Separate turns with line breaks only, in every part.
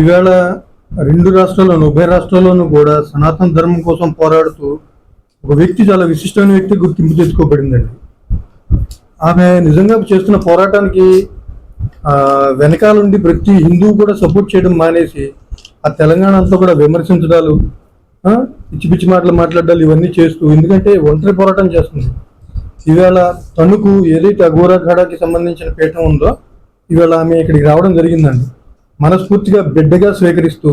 ఈవేళ రెండు రాష్ట్రాల్లోనూ ఉభయ రాష్ట్రాల్లోనూ కూడా సనాతన ధర్మం కోసం పోరాడుతూ ఒక వ్యక్తి చాలా విశిష్టమైన వ్యక్తి గుర్తింపు తెచ్చుకోబడిందండి. ఆమె నిజంగా చేస్తున్న పోరాటానికి వెనకాలండి ప్రతి హిందువు కూడా సపోర్ట్ చేయడం మానేసి ఆ తెలంగాణ అంతా కూడా విమర్శించడాలు పిచ్చి పిచ్చి మాటలు మాట్లాడాలి ఇవన్నీ చేస్తూ ఎందుకంటే ఒంటరి పోరాటం చేస్తుంది. ఈవేళ తణుకు ఏదైతే అఘోరాఖాడాకి సంబంధించిన పీఠం ఉందో ఈవేళ ఆమె ఇక్కడికి రావడం జరిగిందండి. మనస్ఫూర్తిగా బిడ్డగా స్వీకరిస్తూ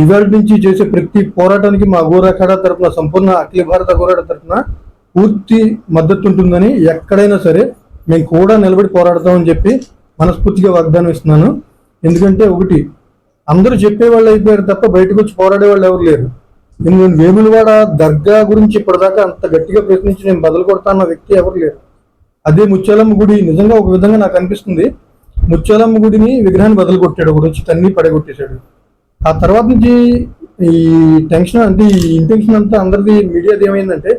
ఇవాళ నుంచి చేసే ప్రతి పోరాటానికి మా గోరాఖాడ తరఫున తరపున సంపూర్ణ అఖిల భారత గోరాడ తరపున పూర్తి మద్దతు ఉంటుందని ఎక్కడైనా సరే మేము కూడా నిలబడి పోరాడతామని చెప్పి మనస్ఫూర్తిగా వాగ్దానం ఇస్తున్నాను. ఎందుకంటే ఒకటి అందరూ చెప్పేవాళ్ళు అయిపోయారు తప్ప బయటకు వచ్చి పోరాడే వాళ్ళు ఎవరు లేరు. ఎందుకంటే వేములవాడ దర్గా గురించి ఇప్పటిదాకా అంత గట్టిగా ప్రశ్నించి నేను బదులు కొడతాన్న వ్యక్తి ఎవరు లేరు. అదే ముత్యాలమ్మ గుడి నిజంగా ఒక విధంగా నాకు అనిపిస్తుంది. ముత్యాలమ్మ గుడిని విగ్రహాన్ని బదులు కొట్టాడు ఒకటి వచ్చి తన్ని పడగొట్టేశాడు. ఆ తర్వాత నుంచి ఈ టెన్షన్ అంటే ఈ ఇంటెన్షన్ అంతా అందరిది మీడియాది ఏమైందంటే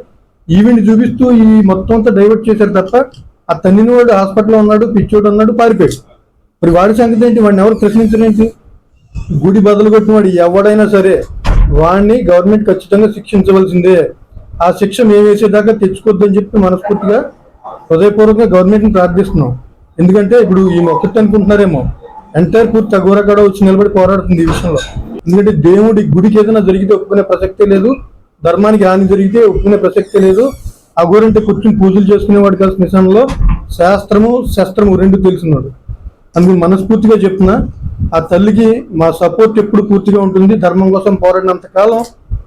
ఈవెంట్ చూపిస్తూ ఈ మొత్తం అంతా డైవర్ట్ చేశారు తప్ప ఆ తన్నిన వాడు హాస్పిటల్లో ఉన్నాడు పిచ్చోడు ఉన్నాడు పారిపోయాడు. మరి వాడి సంగతి ఏంటి? వాడిని ఎవరు ప్రశ్నించరేంటి గుడి బదులు కొట్టిన వాడు ఎవడైనా సరే వాడిని గవర్నమెంట్ ఖచ్చితంగా శిక్షించవలసిందే. ఆ శిక్ష మేము వేసేదాకా తెచ్చుకోవద్దని చెప్పి మనస్ఫూర్తిగా హృదయపూర్వకంగా గవర్నమెంట్ని ప్రార్థిస్తున్నాం. ఎందుకంటే ఇప్పుడు ఈ ఒక్కటి అనుకుంటున్నారేమో. ఎంటైర్ పూర్తి అఘోరగడ వచ్చి నిలబడి పోరాడుతుంది ఈ విషయంలో. ఎందుకంటే దేవుడి గుడికి ఏదైనా జరిగితే ఒప్పుకునే ప్రసక్తే లేదు. ధర్మానికి హాని జరిగితే ఒప్పుకునే ప్రసక్తే లేదు. అఘోరంటే కూర్చుని పూజలు చేసుకునేవాడు కాదు విషయంలో శాస్త్రము శస్త్రము రెండు తెలిసినాడు అందుకు మనస్ఫూర్తిగా చెప్తున్నా ఆ తల్లికి మా సపోర్ట్ ఎప్పుడు పూర్తిగా ఉంటుంది. ధర్మం కోసం పోరాడినంత కాలం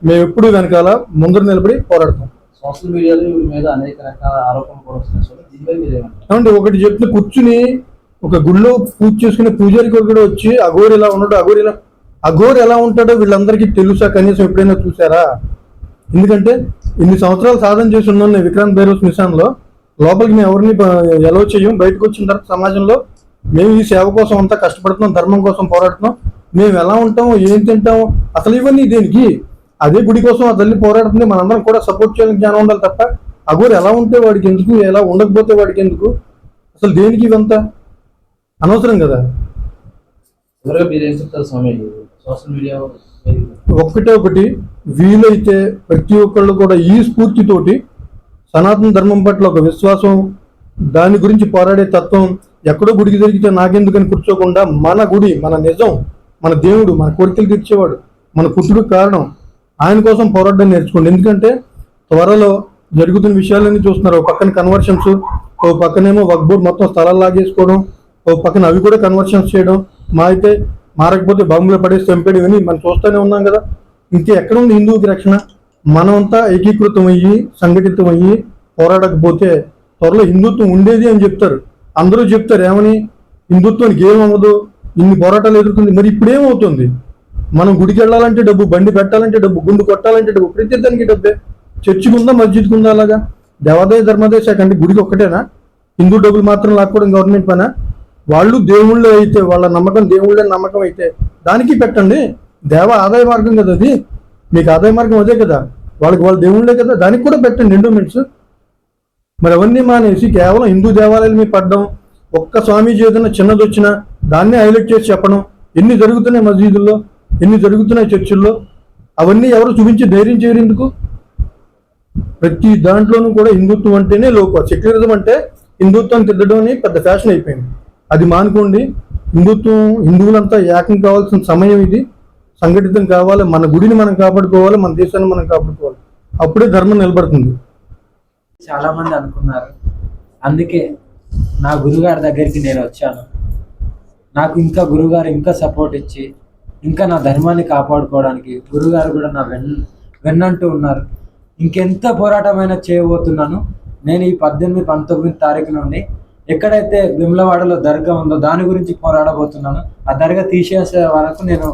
మేము ఎప్పుడు వెనకాల ముందర నిలబడి పోరాడతాం.
సోషల్ మీడియాలో వీళ్ళ మీద అనేక రకాల ఆరోపణలు కూడా వస్తున్నాయి. దీనిపై మీరు ఏమంటారు?
ఒకటి చెప్తే కూర్చుని ఒక గుళ్ళో పూజ చేసుకునే పూజారి కూడా వచ్చి అఘోర్ ఎలా ఉన్నాడో? అఘోర్ ఎలా అఘోర్ ఎలా ఉంటాడో వీళ్ళందరికీ తెలుసా? కనీసం ఎప్పుడైనా చూసారా ఎందుకంటే ఇన్ని సంవత్సరాలు సాధన చేసి ఉన్నాను విక్రాంత్ భైరవ్ మిషన్లో లోపలికి మేము ఎవరిని ఎలా చేయం బయటకు వచ్చిన తర్వాత సమాజంలో మేము ఈ సేవ కోసం అంతా కష్టపడుతున్నాం ధర్మం కోసం పోరాడుతున్నాం. మేము ఎలా ఉంటాం ఏం తింటాం అసలు ఇవన్నీ దేనికి? అదే గుడి కోసం ఆ తల్లి పోరాడుతుంది. మనందరం కూడా సపోర్ట్ చేయడానికి జ్ఞానం ఉండాలి తప్ప అఘోర్ ఎలా ఉంటే వాడికి ఎందుకు? ఎలా ఉండకపోతే వాడికి ఎందుకు? అసలు దేనికి ఇవంతా? అనవసరం కదా. ఒక్కటే ఒకటి వీలైతే ప్రతి ఒక్కళ్ళు కూడా ఈ స్ఫూర్తితోటి సనాతన ధర్మం పట్ల ఒక విశ్వాసం దాని గురించి పోరాడే తత్వం ఎక్కడో గుడికి జరిగితే నాకెందుకని కూర్చోకుండా మన గుడి మన నిజం మన దేవుడు మన కోరికలు తీర్చేవాడు మన పుట్టుకు కారణం ఆయన కోసం పోరాడడం నేర్చుకోండి. ఎందుకంటే త్వరలో జరుగుతున్న విషయాలన్నీ చూస్తున్నారు. ఒక పక్కన కన్వర్షన్స్ ఓ పక్కనేమో వర్క్ బోర్డ్ మొత్తం స్థలాలు లాగేసుకోవడం ఓ పక్కన అవి కూడా కన్వర్షన్స్ చేయడం మా అయితే మారకపోతే బాంబులో పడేసి చంపేయడం ఇవన్నీ మనం చూస్తూనే ఉన్నాం కదా. ఇంకే ఎక్కడ ఉంది హిందువుకి రక్షణ? మనమంతా ఏకీకృతం అయ్యి సంఘటితం అయ్యి పోరాడకపోతే త్వరలో హిందుత్వం ఉండేది అని చెప్తారు. అందరూ చెప్తారు ఏమని? హిందుత్వానికి ఏమవ్వదు? ఇన్ని పోరాటాలు ఎదుర్కొంది. మరి ఇప్పుడు ఏమవుతుంది మనం గుడికి వెళ్ళాలంటే డబ్బు బండి పెట్టాలంటే డబ్బు గుండు కొట్టాలంటే డబ్బు ప్రతి దానికి డబ్బే. చర్చికి ఉందా మస్జిద్కి ఉందా అలాగా? దేవాదాయ ధర్మాదాయ శాఖ అంటే గుడికి ఒక్కటేనా? హిందూ డబ్బులు మాత్రం లాక్కోవడం గవర్నమెంట్ పనా? వాళ్ళు దేవుళ్ళు అయితే వాళ్ళ నమ్మకం దేవుళ్ళే నమ్మకం అయితే దానికి పెట్టండి. దేవ ఆదాయ మార్గం కదా అది. మీకు ఆదాయ మార్గం అదే కదా. వాళ్ళకి వాళ్ళ దేవుళ్ళే కదా. దానికి కూడా పెట్టండి ఎండోమెంట్స్. మరి అవన్నీ మానేసి కేవలం హిందూ దేవాలయాలు మీద పడ్డం ఒక్క స్వామీజీ ఏదైనా చిన్నది వచ్చినా దాన్నే హైలైట్ చేసి చెప్పడం ఎన్ని జరుగుతున్నాయి మసీదుల్లో ఎన్ని జరుగుతున్నాయి చర్చిల్లో? అవన్నీ ఎవరు చూపించి ధైర్యం చేయరు ఎందుకు? ప్రతి దాంట్లోనూ కూడా హిందుత్వం అంటేనే లోప సెక్యులరిజం అంటే హిందుత్వాన్ని తిద్దడం అని పెద్ద ఫ్యాషన్ అయిపోయింది. అది మానుకోండి. హిందుత్వం హిందువులంతా ఏకం కావాల్సిన సమయం ఇది. సంఘటితం కావాలి. మన గుడిని మనం కాపాడుకోవాలి. మన దేశాన్ని మనం కాపాడుకోవాలి. అప్పుడే ధర్మం నిలబడుతుంది.
చాలా మంది అనుకున్నారు. అందుకే నా గురుగారి దగ్గరికి నేను వచ్చాను. నాకు ఇంకా గురుగారు ఇంకా సపోర్ట్ ఇచ్చి ఇంకా నా ధర్మాన్ని కాపాడుకోవడానికి గురుగారు కూడా నా వెన్ వెన్నంటూ ఉన్నారు. ఇంకెంత పోరాటమైనా చేయబోతున్నాను? నేను ఈ పద్దెనిమిది పంతొమ్మిది తారీఖు నుండి ఎక్కడైతే విమలవాడలో దర్గా ఉందో దాని గురించి పోరాడబోతున్నాను. ఆ దర్గా తీసేసే వరకు నేను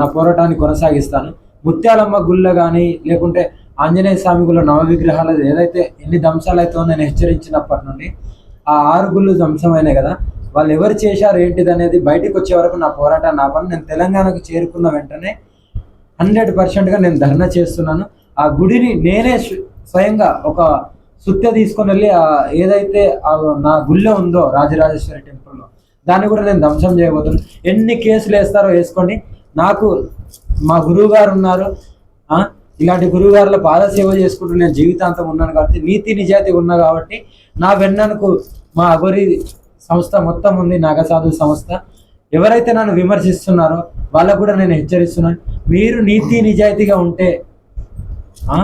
నా పోరాటాన్ని కొనసాగిస్తాను. ముత్యాలమ్మ గుళ్ళ కానీ లేకుంటే ఆంజనేయ స్వామి గుళ్ళ నవ విగ్రహాలు ఏదైతే ఎన్ని ధ్వంసాలు అవుతుందో నేను హెచ్చరించినప్పటి నుండి ఆ ఆరు గుళ్ళు ధ్వంసమైనాయి కదా. వాళ్ళు ఎవరు చేశారు ఏంటిది అనేది బయటకు వచ్చే వరకు నా పోరాటాన్ని ఆపను నేను తెలంగాణకు చేరుకున్న వెంటనే హండ్రెడ్ పర్సెంట్గా నేను ధర్నా చేస్తున్నాను. ఆ గుడిని నేనే స్వయంగా ఒక సుత్య తీసుకొని వెళ్ళి ఆ ఏదైతే ఆ నా గుళ్ళో ఉందో రాజరాజేశ్వరి టెంపుల్లో దాన్ని కూడా నేను ధ్వంసం చేయబోతున్నాను. ఎన్ని కేసులు వేస్తారో వేసుకోండి. నాకు మా గురువు గారు ఉన్నారు. ఇలాంటి గురువుగారుల పాదసేవ చేసుకుంటూ నేను జీవితాంతం ఉన్నాను కాబట్టి నీతి నిజాయితీ ఉన్నా కాబట్టి నా వెన్ననుకు మా అగోరి సంస్థ మొత్తం ఉంది నాగసాధు సంస్థ. ఎవరైతే నన్ను విమర్శిస్తున్నారో వాళ్ళకు కూడా నేను హెచ్చరిస్తున్నాను. మీరు నీతి నిజాయితీగా ఉంటే ఆ,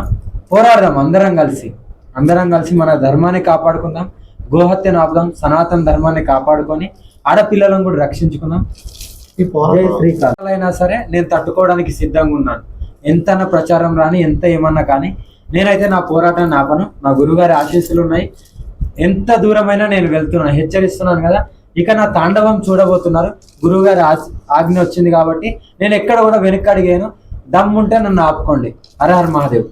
పోరాడదాం అందరం కలిసి. అందరం కలిసి మన ధర్మాన్ని కాపాడుకుందాం గోహత్యను ఆపుదాం సనాతన ధర్మాన్ని కాపాడుకొని ఆడపిల్లలను కూడా రక్షించుకుందాం.
ఈ
సరే నేను తట్టుకోవడానికి సిద్ధంగా ఉన్నాను. ఎంత ప్రచారం రాని ఎంత ఏమన్నా కానీ నేనైతే నా పోరాటాన్ని ఆపను. నా గురుగారి ఆశీస్సులు ఉన్నాయి. ఎంత దూరమైనా నేను వెళ్తున్నాను హెచ్చరిస్తున్నాను కదా. ఇక నా తాండవం చూడబోతున్నారు. గురువు గారి ఆజ్ఞ వచ్చింది కాబట్టి నేను ఎక్కడ కూడా వెనక్కి అడిగాను. దమ్ముంటే నన్ను ఆపుకోండి. హర మహాదేవ్.